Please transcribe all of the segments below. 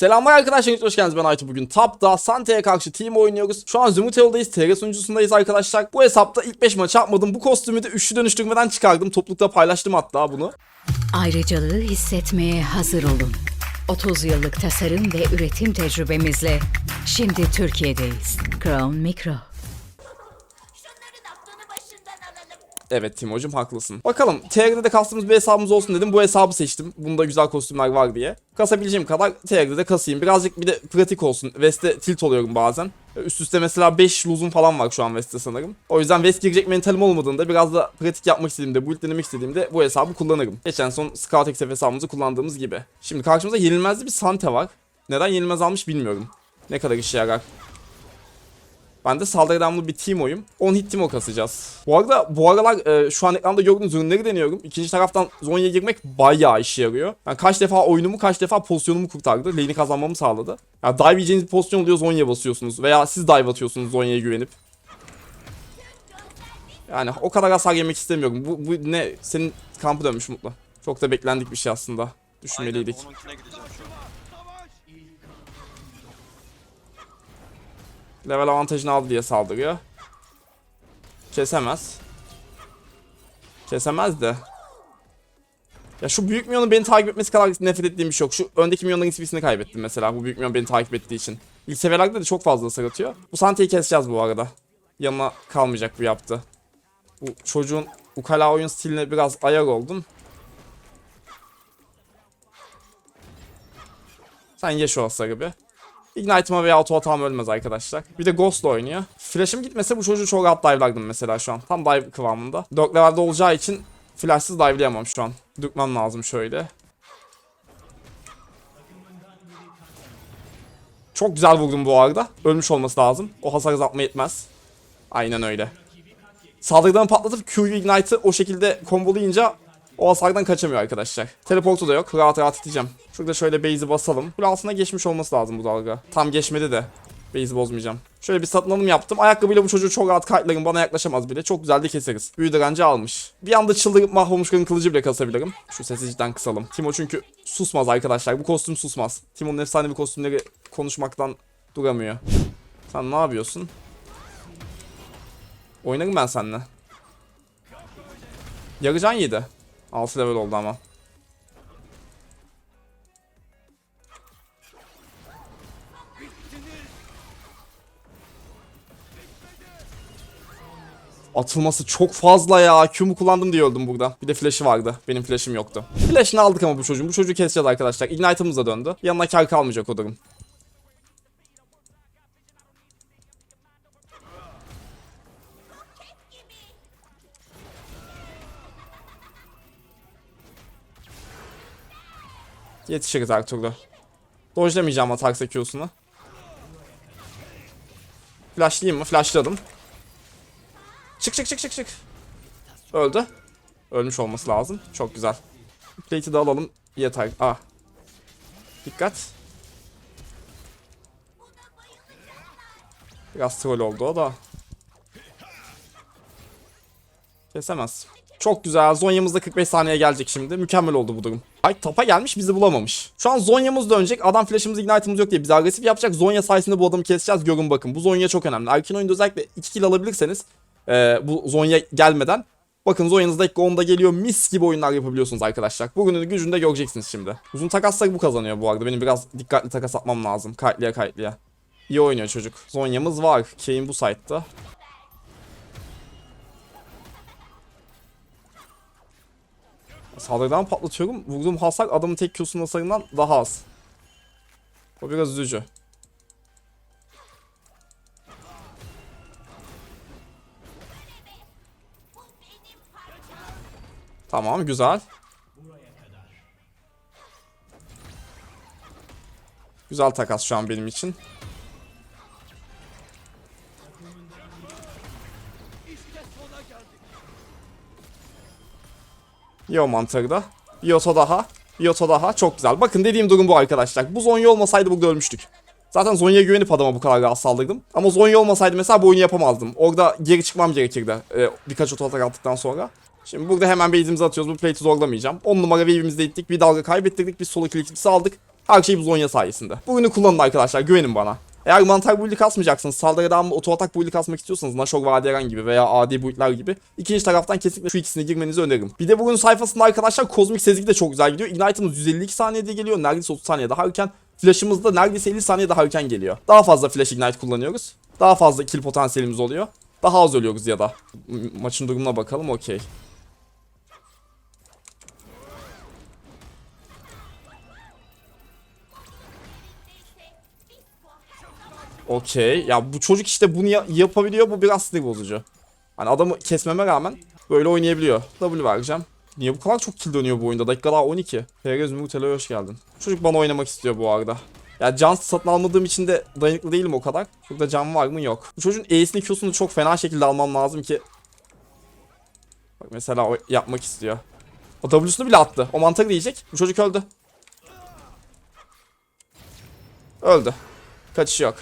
Selamlar arkadaşlar, hoş geldiniz ben Aytu bugün Tap'ta Sante'ye karşı team oynuyoruz. Şu an Zumutel'dayız, TR sunucusundayız arkadaşlar. Bu hesapta ilk 5 maç yapmadım. Bu kostümü de üçlü dönüştürmeden çıkardım. Toplulukta paylaştım hatta bunu. Ayrıcalığı hissetmeye hazır olun. 30 yıllık tasarım ve üretim tecrübemizle şimdi Türkiye'deyiz. Crown Micro. Evet Timo'cum haklısın. Bakalım TR'de de kastığımız bir hesabımız olsun dedim. Bu hesabı seçtim. Bunda güzel kostümler var diye. Kasabileceğim kadar TR'de de kasayım. Birazcık bir de pratik olsun. West'te tilt oluyorum bazen. Üst üste mesela 5 luzum falan var şu an West'te sanırım. O yüzden West girecek mentalim olmadığında biraz da pratik yapmak istediğimde, build denemek istediğimde bu hesabı kullanırım. Geçen son Scout XF hesabımızı kullandığımız gibi. Şimdi karşımızda yenilmezli bir Sante var. Neden yenilmez almış bilmiyorum. Ne kadar işe yarar. Ben de saldırı devamlı bir Timo'yum. 10 hit Timo kasacağız. Bu arada bu aralar e, şu an ekranda gördüğünüz ürünleri deniyorum. İkinci taraftan Zonya'ya girmek bayağı işe yarıyor. Ben kaç defa oyunumu kaç defa pozisyonumu kurtardı. Lane'i kazanmamı sağladı. Ya dive yiyeceğiniz bir pozisyon oluyor Zonya basıyorsunuz. Veya siz dive atıyorsunuz Zonya'ya güvenip. Yani o kadar hasar yemek istemiyorum. Bu, bu ne? Senin kampı dönmüş Mutlu. Çok da beklendik bir şey aslında. Düşünmeliydik. Aynen onunkine gideceğim şu an. Level avantajını aldı diye saldırıyor. Kesemez. Kesemez de. Ya şu büyük milyonun beni takip etmesi kadar nefret ettiğim bir şey yok. Şu öndeki milyonların XP'sini kaybettim mesela bu büyük milyon beni takip ettiği için. İlk seviyelerde de çok fazla hasar atıyor. Bu Sante'yi keseceğiz bu arada. Yanına kalmayacak bu yaptı. Bu çocuğun ukala oyun stiline biraz ayak oldum. Sen ye şu hasarı bir. Ignite'ıma veya auto atağım ölmez arkadaşlar. Bir de Ghost'la oynuyor. Flash'ım gitmese bu çocuğu çok rahat dive'lardım mesela şu an. Tam dive kıvamında. 4 levelde olacağı için flash'sız dive'layamam şu an. Dürtmem lazım şöyle. Çok güzel vurdum bu arada. Ölmüş olması lazım. O hasar azaltma yetmez. Aynen öyle. Saldırıdan patlatıp Q'yu Ignite'ı o şekilde kombolayınca o hasardan kaçamıyor arkadaşlar. Teleportu da yok. Rahat rahat iteceğim. Şurada şöyle base'i basalım. Kule altına geçmiş olması lazım bu dalga. Tam geçmedi de. Base'i bozmayacağım. Şöyle bir satın alım yaptım. Ayakkabıyla bu çocuğu çok rahat kayıtlarım. Bana yaklaşamaz bile. Çok güzel de keseriz. Büyü direnci almış. Bir anda çıldırıp mahvolmuş kırın kılıcı bile kasabilirim. Şu sesi cidden kısalım. Timo çünkü susmaz arkadaşlar. Bu kostüm susmaz. Timo'nun efsane bir kostümleri konuşmaktan duramıyor. Sen ne yapıyorsun? Oynarım ben seninle. Yarıcan yedi. 6 level oldu ama. Atılması çok fazla ya. Q'mu kullandım diye öldüm burada. Bir de flash'ı vardı. Benim flash'ım yoktu. Flash'ını aldık ama bu çocuğun. Bu çocuğu keseceğiz arkadaşlar. Ignite'ımız da döndü. Yanına kar kalmayacak o durum. Yetişiriz her türlü. Dojlamayacağım atak Q'sunu. Flashlayayım mı? Flashladım. Çık çık çık çık çık. Öldü. Ölmüş olması lazım. Çok güzel. Plate'i de alalım. Yeter. Ah. Dikkat. Biraz troll oldu o da. Kesemez. Çok güzel. Zonya'mız da 45 saniye gelecek şimdi. Mükemmel oldu bu durum. Ay tapa gelmiş bizi bulamamış. Şu an Zonya'mız dönecek. Adam flash'ımız ignite'ımız yok diye bizi agresif yapacak. Zonya sayesinde bu adamı keseceğiz. Görün bakın. Bu Zonya çok önemli. Erken oyunda özellikle 2 kill alabilirseniz e, bu Zonya gelmeden Bakın Zonya'nız dakika 10'da geliyor. Mis gibi oyunlar yapabiliyorsunuz arkadaşlar. Bugünün gücünü de göreceksiniz şimdi. Uzun takasları bu kazanıyor bu arada. Benim biraz dikkatli takas atmam lazım. Kayıtlıya kayıtlıya. İyi oynuyor çocuk. Zonya'mız var. Kane bu site'da. Saldırıdan patlatıyorum. Vurduğum hasar adamın tek Q'sunun hasarından daha az. O biraz üzücü. Tamam güzel. Güzel takas şu an benim için. Yo mantarı da. Yoto daha. Yoto daha. Çok güzel. Bakın dediğim durum bu arkadaşlar. Bu Zonya olmasaydı burada ölmüştük. Zaten Zonya'ya güvenip adama bu kadar rahat saldırdım. Ama Zonya olmasaydı mesela bu oyunu yapamazdım. Orada geri çıkmam gerekirdi. Ee, birkaç oto attıktan sonra. Şimdi burada hemen base'imizi atıyoruz. Bu plate'i zorlamayacağım. 10 numara wave'imizi de ittik. Bir dalga kaybettirdik. Bir solo kill ikilisi aldık. Her şey bu Zonya sayesinde. Bugünü kullanın arkadaşlar güvenin bana. Eğer mantar build'i kasmayacaksınız, saldırı devamlı oto atak build'i kasmak istiyorsanız Nashor Vadiyaran gibi veya adi build'ler gibi ikinci taraftan kesinlikle şu ikisini girmenizi öneririm. Bir de bugün sayfasında arkadaşlar kozmik sezgi de çok güzel gidiyor. Ignite'ımız 152 saniyede geliyor. Neredeyse 30 saniye daha erken. Flash'ımız da neredeyse 50 saniye daha erken geliyor. Daha fazla flash ignite kullanıyoruz. Daha fazla kill potansiyelimiz oluyor. Daha az ölüyoruz ya da. Maçın durumuna bakalım okey. Okey. Ya bu çocuk işte bunu ya- yapabiliyor. Bu biraz sinir bozucu. Hani adamı kesmeme rağmen böyle oynayabiliyor. W vereceğim. Niye bu kadar çok kill dönüyor bu oyunda? Dakika daha 12. Perez Murtel'e hoş geldin. Çocuk bana oynamak istiyor bu arada. Ya can satın almadığım için de dayanıklı değilim o kadar. Burada can var mı? Yok. Bu çocuğun E'sini Q'sunu çok fena şekilde almam lazım ki. Bak mesela o yapmak istiyor. O W'sunu bile attı. O mantarı diyecek. Bu çocuk öldü. Öldü. Kaçışı yok.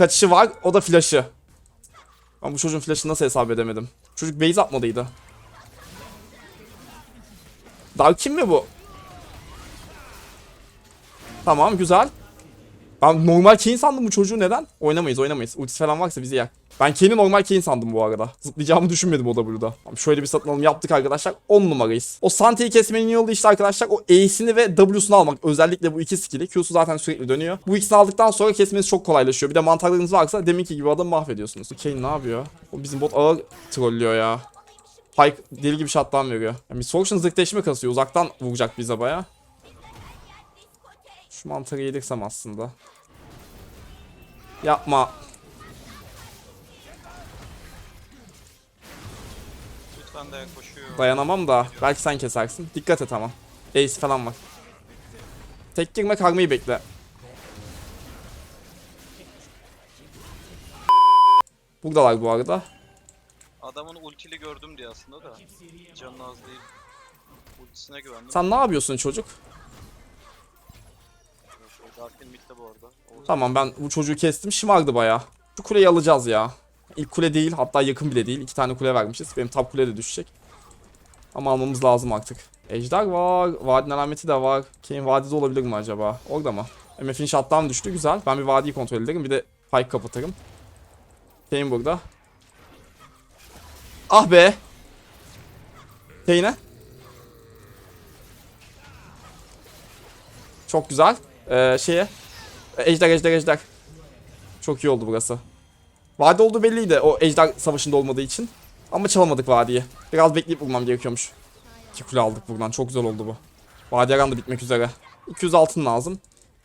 Kaçışı var. O da flash'ı. Ben bu çocuğun flash'ını nasıl hesap edemedim? Çocuk base atmadıydı. Dark kim mi bu? Tamam güzel. Ben normal Kane sandım bu çocuğu neden? Oynamayız oynamayız. Ultisi falan varsa bizi yer. Ben Kane'i normal Kane sandım bu arada. Zıplayacağımı düşünmedim o W'da. Tamam, şöyle bir satın alım yaptık arkadaşlar. 10 numarayız. O Sante'yi kesmenin yolu işte arkadaşlar o E'sini ve W'sunu almak. Özellikle bu iki skill'i. Q'su zaten sürekli dönüyor. Bu ikisini aldıktan sonra kesmeniz çok kolaylaşıyor. Bir de mantarlarınız varsa deminki gibi adamı mahvediyorsunuz. Kane ne yapıyor? O bizim bot ağır trollüyor ya. Pike deli gibi shutdown veriyor. Yani Misfortune zırhleşme kasıyor. Uzaktan vuracak bize baya. Şu mantarı yedirsem aslında. Yapma. Lütfen dayan koşuyor. Dayanamam da. Belki sen kesersin. Dikkat et ama. Ace falan var. Tek girme karmayı bekle. Buradalar bu arada. Adamın ultili gördüm diye aslında da. Canı az değil. Ultisine güvendim. Sen ne yapıyorsun çocuk? Darkin midde bu arada. O Tamam ben bu çocuğu kestim. Şımardı baya. Şu kuleyi alacağız ya. İlk kule değil hatta yakın bile değil. İki tane kule vermişiz. Benim top kule de düşecek. Ama almamız lazım artık. Ejder var. Vadinin alameti de var. Kane vadide olabilir mi acaba? Orada mı? MF'in shutdown düştü. Güzel. Ben bir vadiyi kontrol ederim. Bir de pike kapatırım. Kane burada. Ah be. Kane'e. Çok güzel. Ee, şeye. Ejder ejder ejder. Çok iyi oldu burası. Vadi olduğu belliydi o ejder savaşında olmadığı için. Ama çalamadık vadiyi. Biraz bekleyip bulmam gerekiyormuş. İki kule aldık buradan. Çok güzel oldu bu. Vadi da bitmek üzere. 200 altın lazım.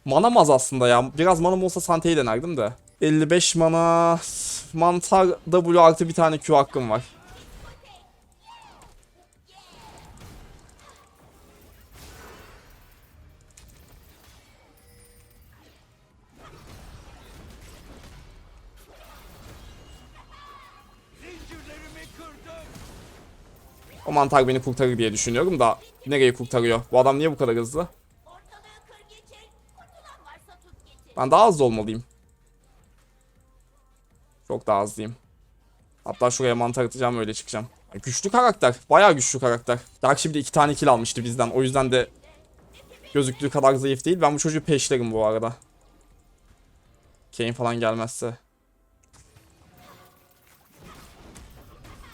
Manam az aslında ya. Biraz manam olsa Sante'yi denerdim de. 55 mana. Mantar W artı bir tane Q hakkım var. O mantar beni kurtarır diye düşünüyorum da nereye kurtarıyor? Bu adam niye bu kadar hızlı? Ben daha hızlı olmalıyım. Çok daha hızlıyım. Hatta şuraya mantar atacağım öyle çıkacağım. Güçlü karakter. Bayağı güçlü karakter. Bir de iki tane kill almıştı bizden. O yüzden de gözüktüğü kadar zayıf değil. Ben bu çocuğu peşlerim bu arada. Kane falan gelmezse.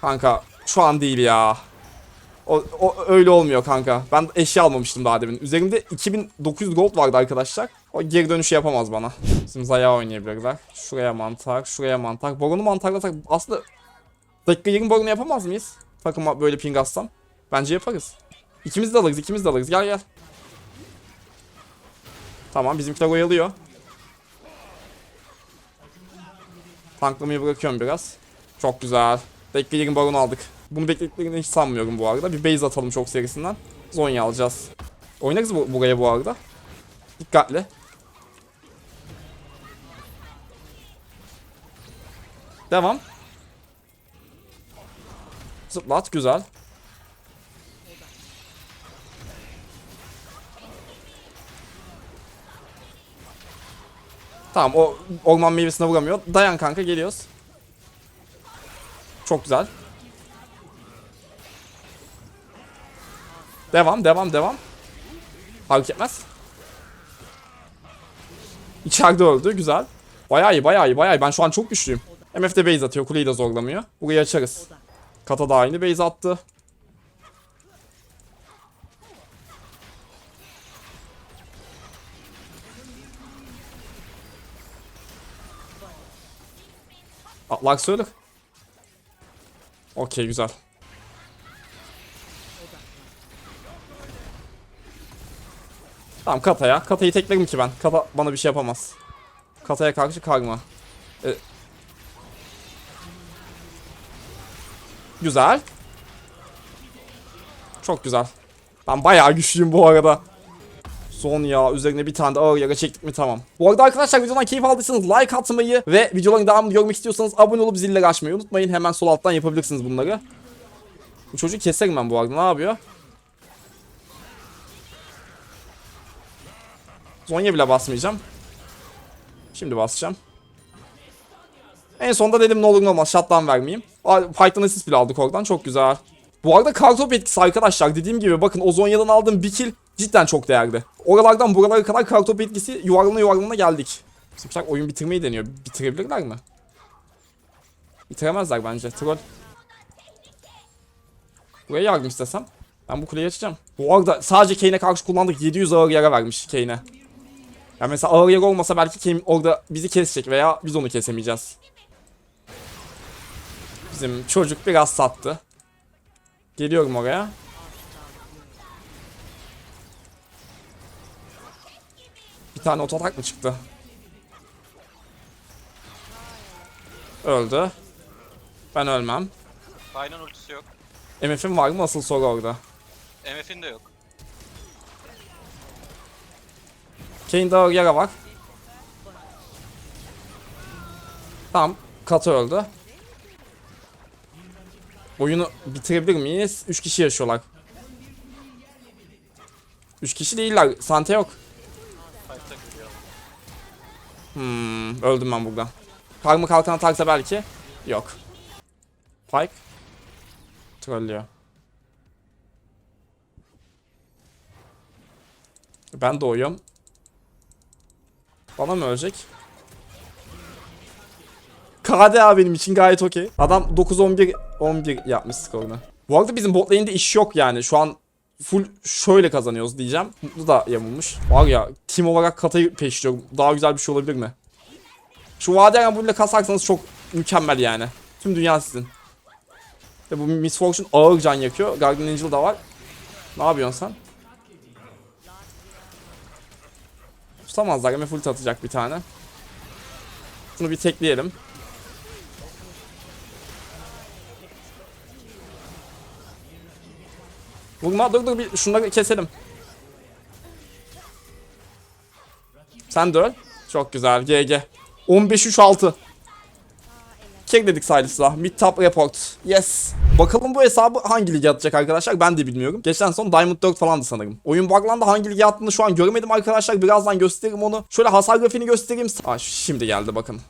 Kanka şu an değil ya. O, o öyle olmuyor kanka. Ben eşya almamıştım daha demin. Üzerimde 2900 gold vardı arkadaşlar. O geri dönüşü yapamaz bana. Şimdi Zaya oynayabilirler. Şuraya mantar, şuraya mantar. Boronu mantarlasak aslında dakika 20 boronu yapamaz mıyız? Takıma böyle ping atsam. Bence yaparız. İkimiz de alırız, ikimiz de alırız. Gel gel. Tamam bizimkiler oyalıyor. Tanklamayı bırakıyorum biraz. Çok güzel. Dakika 20 baron aldık. Bunu beklediklerini hiç sanmıyorum bu arada. Bir base atalım çok serisinden. Zonya alacağız. Oynarız bu, buraya bu arada. Dikkatli. Devam. Zıplat güzel. Tamam o orman meyvesine vuramıyor. Dayan kanka geliyoruz. Çok güzel. Devam devam devam. Fark etmez. İçeride öldü. Güzel. Bayağı iyi bayağı iyi bayağı iyi. Ben şu an çok güçlüyüm. MF de base atıyor. Kuleyi de zorlamıyor. Burayı açarız. Kata da aynı base attı. Atlak söyle. Okey güzel. Tamam Kata'ya. Kata'yı teklerim ki ben. Kata bana bir şey yapamaz. Kata'ya karşı karma. Ee, güzel. Çok güzel. Ben bayağı güçlüyüm bu arada. Son ya üzerine bir tane de ağır yara çektik mi tamam. Bu arada arkadaşlar videodan keyif aldıysanız like atmayı ve videoların devamını görmek istiyorsanız abone olup zilleri açmayı unutmayın. Hemen sol alttan yapabilirsiniz bunları. Bu çocuğu keserim ben bu arada ne yapıyor? Zonya bile basmayacağım. Şimdi basacağım. En sonunda dedim ne olur ne olmaz shutdown vermeyeyim. Python assist bile aldık oradan çok güzel. Bu arada kartop etkisi arkadaşlar dediğim gibi bakın o Zonya'dan aldığım bir kill cidden çok değerli. Oralardan buralara kadar kartop etkisi yuvarlana yuvarlana geldik. Bizimkiler oyun bitirmeyi deniyor. Bitirebilirler mi? Bitiremezler bence. Troll. Buraya yardım istesem. Ben bu kuleyi açacağım. Bu arada sadece Kane'e karşı kullandık. 700 ağır yara vermiş Kane'e. Ya mesela ağır yara olmasa belki Kane orada bizi kesecek veya biz onu kesemeyeceğiz. Bizim çocuk biraz sattı. Geliyorum oraya. Bir tane ototak mı çıktı? Öldü. Ben ölmem. Aynen ultisi yok. MF'im var mı? Asıl soru orada. MF'in de yok. Kane'de ağır yara var. Tamam. Katı öldü. Oyunu bitirebilir miyiz? 3 kişi yaşıyorlar. 3 kişi değiller. Sante yok. Hmm, öldüm ben burada. Karmı kalkan atarsa belki. Yok. Pike. Trollüyor. Ben doğuyorum. Bana mı ölecek? KDA benim için gayet okey. Adam 9-11 11 yapmış skorunu. Bu arada bizim bot lane'de iş yok yani. Şu an full şöyle kazanıyoruz diyeceğim. Mutlu da yamulmuş. Var ya team olarak katayı peşliyorum. Daha güzel bir şey olabilir mi? Şu Vadiyan böyle kasarsanız çok mükemmel yani. Tüm dünya sizin. Ve bu Miss Fortune ağır can yakıyor. Guardian Angel da var. Ne yapıyorsun sen? Tutamazlar. MF ulti atacak bir tane. Şunu bir tekleyelim. Vurma dur dur bir şunları keselim. Sen de. Çok güzel GG. 15-3-6. Kek dedik Silas'la. Mid report. Yes. Bakalım bu hesabı hangi lige atacak arkadaşlar ben de bilmiyorum. Geçen son Diamond 4 falandı sanırım. Oyun buglandı hangi lige attığını şu an göremedim arkadaşlar. Birazdan gösteririm onu. Şöyle hasar grafiğini göstereyim. Aa, şimdi geldi bakın.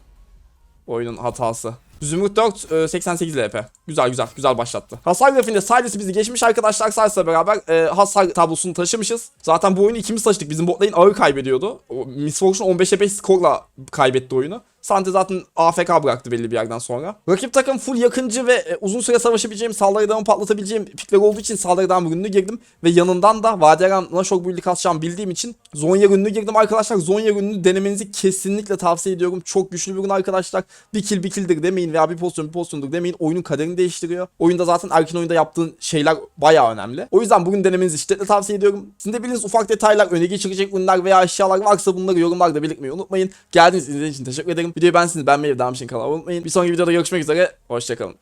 Oyunun hatası. Zümrüt 4 e, 88 LP. Güzel güzel güzel başlattı. Hasar grafiğinde Silas bizi geçmiş arkadaşlar. Silas'la beraber e, hasar tablosunu taşımışız. Zaten bu oyunu ikimiz taşıdık. Bizim bot lane ağır kaybediyordu. O, Miss Fortune 15'e 5 skorla kaybetti oyunu. Sante zaten AFK bıraktı belli bir yerden sonra. Rakip takım full yakıncı ve e, uzun süre savaşabileceğim, saldırı adamı patlatabileceğim pikler olduğu için saldırı adamı ürününü girdim. Ve yanından da Vaderen Nashor Build'i kasacağım bildiğim için Zonya ürününü girdim arkadaşlar. Zonya ürününü denemenizi kesinlikle tavsiye ediyorum. Çok güçlü bir ürün arkadaşlar. Bir kill bir killdir demeyin veya bir pozisyon bir pozisyondur demeyin. Oyunun kaderini değiştiriyor. Oyunda zaten erken oyunda yaptığın şeyler bayağı önemli. O yüzden bugün denemenizi şiddetle tavsiye ediyorum. Sizin de bildiğiniz ufak detaylar, öne geçirecek ürünler veya eşyalar varsa bunları yorumlarda belirtmeyi unutmayın. Geldiğiniz izlediğiniz için teşekkür ederim. Videoyu beğendiyseniz beğenmeyi ve devam için olmayı unutmayın. Bir sonraki videoda görüşmek üzere. Hoşçakalın.